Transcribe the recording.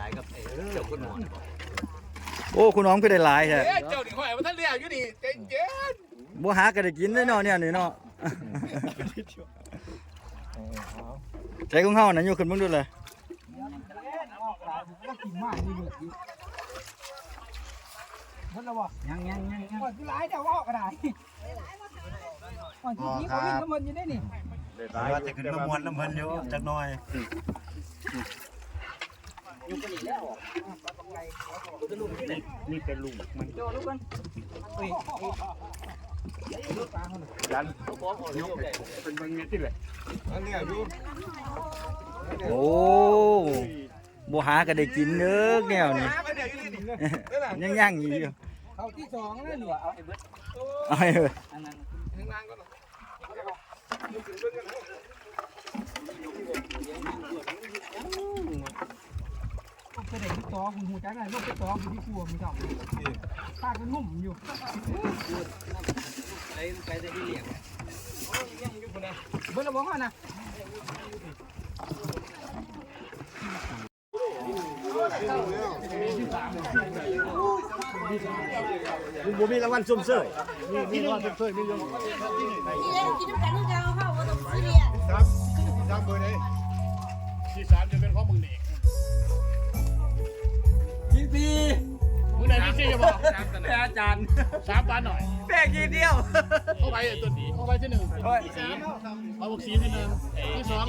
หลายกับไอ้เจ้าคุณหมอโอ้คุณน้องก็ได้หลายแท้เอ๊ะเจ้านี่ข่อยว่าท่านเรียกอยู่นี่ใจเย็นบ่หาก็ได้กินได้เนาะเนี่ยนี่เนาะใจของเฮาน่ะอยู่ขึ้นเบิ่งดูเลยยังยังยังก่อนที่ร้ายเดี๋ยวว่าก็ได้ก่อนที่นี้เขาวิ่งน้ำมันอยู่ได้นี่ ว่าจะขึ้นน้ำมวนน้ำมันอยู่จักหน่อย โอ้บ่หาก็ได้กินเด้อแนวนี่หาไปเดี๋ยวอยู่นี่นี่ยังยังอยู่เขาที่สองนั่นเหรอเอาไอ้เบิร์ดเอาให้เว้ยอั นนั้นข้างล่างก็ก็ได้ที่ต่อคุณหูจักได้ลูกที่ต่อคุณที่ครัวมึงจ้าข้าก็นุ่มอยู่ไปไปได้ที่เลี้ยงเบิร์ระวังนะบ่มีรางวัลซุ่มเสื้อนี่เลยกินน้ำกันนึกเอาเข้าว่าต้องซื้อเบียร์จำเบอร์ได้ที่สามจะเป็นข้อมึงนี่พี่ มึงไหนที่สี่จะบอกแม่อาจารย์สามบาทหน่อยแป้งทีเดียว เข้าไปตัวนี้เข้าไปที่หนึ่งเอาสีที่หนึ่งที่สอง